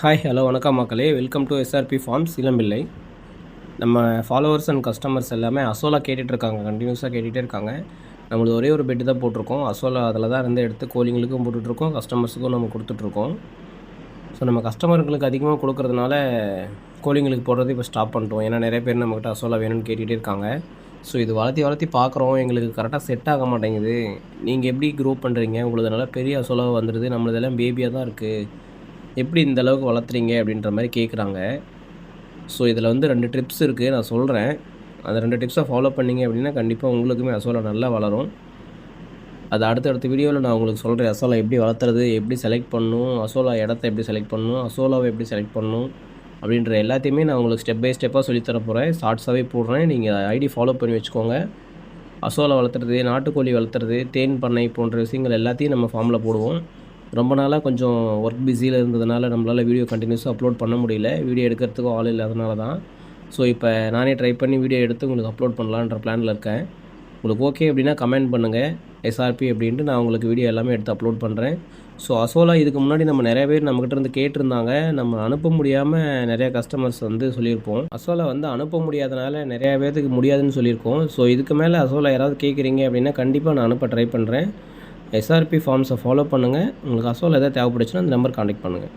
Hi hello வணக்கம் மக்களே. Welcome to SRP farms Elampillai. நம்ம ஃபாலோவர்ஸ் அண்ட் கஸ்டமர்ஸ் எல்லாமே அசோலா கேட்டுட்டு இருக்காங்க கண்டினியூஸாக கேட்டுகிட்டே இருக்காங்க நம்மளுக்கு ஒரே ஒரு பெட்டு தான் போட்டிருக்கோம். அசோலா அதில் தான் இருந்து எடுத்து கோழிங்களுக்கும் போட்டுட்ருக்கோம் கஸ்டமர்ஸுக்கும் நம்ம கொடுத்துட்ருக்கோம். ஸோ நம்ம கஸ்டமர்களுக்கு அதிகமாக கொடுக்கறதுனால கோழிங்களுக்கு போடுறது இப்போ ஸ்டாப் பண்ணிட்டோம். ஏன்னா நிறைய பேர் நம்மக்கிட்ட அசோலா வேணும்னு கேட்டுகிட்டே இருக்காங்க ஸோ இது வளர்த்தி வளர்த்தி பார்க்குறோம் எங்களுக்கு கரெக்டாக செட் ஆக மாட்டேங்குது. நீங்கள் எப்படி க்ரோ பண்ணுறீங்க உங்களுக்கு நல்லா பெரிய அசோலா வந்துடுது நம்மளதெல்லாம் பேபியாக தான் இருக்குது எப்படி இந்த அளவுக்கு வளர்த்துறீங்க அப்படின்ற மாதிரி கேட்குறாங்க ஸோ இதில் வந்து ரெண்டு ட்ரிப்ஸ் இருக்குது நான் சொல்கிறேன் அந்த ரெண்டு டிப்ஸை ஃபாலோ பண்ணீங்க அப்படின்னா கண்டிப்பாக உங்களுக்குமே அசோலா நல்லா வளரும். அது அடுத்தடுத்த வீடியோவில் நான் உங்களுக்கு சொல்கிறேன் அசோலா எப்படி வளர்த்துறது எப்படி செலக்ட் பண்ணணும் அசோலா இடத்த எப்படி செலக்ட் பண்ணணும் அசோலாவை எப்படி செலக்ட் பண்ணணும் அப்படின்ற எல்லாத்தையுமே நான் உங்களுக்கு ஸ்டெப் பை ஸ்டெப்பாக சொல்லித்தர போகிறேன் ஷார்ட்ஸாகவே போடுறேன். நீங்கள் ஐடி ஃபாலோ பண்ணி வச்சுக்கோங்க. அசோலா வளர்த்துறது நாட்டுக்கோழி வளர்த்துறது தேன் பண்ணை போன்ற விஷயங்கள் எல்லாத்தையும் நம்ம ஃபார்மில் போடுவோம். ரொம்ப நாளாக கொஞ்சம் ஒர்க் பிஸியில் இருந்ததுனால நம்மளால் வீடியோ கண்டினியூஸாக அப்லோட் பண்ண முடியல. வீடியோ எடுக்கிறதுக்கும் ஆள் இல்லாதனால தான். ஸோ இப்போ நானே ட்ரை பண்ணி வீடியோ எடுத்து உங்களுக்கு அப்லோட் பண்ணலான்ற பிளானில் இருக்கேன். உங்களுக்கு ஓகே அப்படின்னா கமெண்ட் பண்ணுங்கள் எஸ்ஆர்பி அப்படின்ட்டு நான் உங்களுக்கு வீடியோ எல்லாமே எடுத்து அப்லோட் பண்ணுறேன் ஸோ அசோலா இதுக்கு முன்னாடி நம்ம நிறைய பேர் நம்மக்கிட்ட இருந்து கேட்டிருந்தாங்க. நம்ம அனுப்ப முடியாமல் நிறைய கஸ்டமர்ஸ் வந்து சொல்லியிருப்போம். அசோலா வந்து அனுப்ப முடியாதனால நிறைய பேர்த்துக்கு முடியாதுன்னு சொல்லியிருக்கோம். ஸோ இதுக்கு மேலே அசோலா யாராவது கேட்குறீங்க அப்படின்னா கண்டிப்பாக நான் அனுப்ப ட்ரை பண்ணுறேன் எஸ்ஆர்பி ஃபார்ம்ஸை ஃபாலோ பண்ணுங்கள் உங்களுக்கு அசோவில் எதாவது தேவைப்படுச்சுன்னா அந்த நம்பர் காண்டாக்ட் பண்ணுங்கள்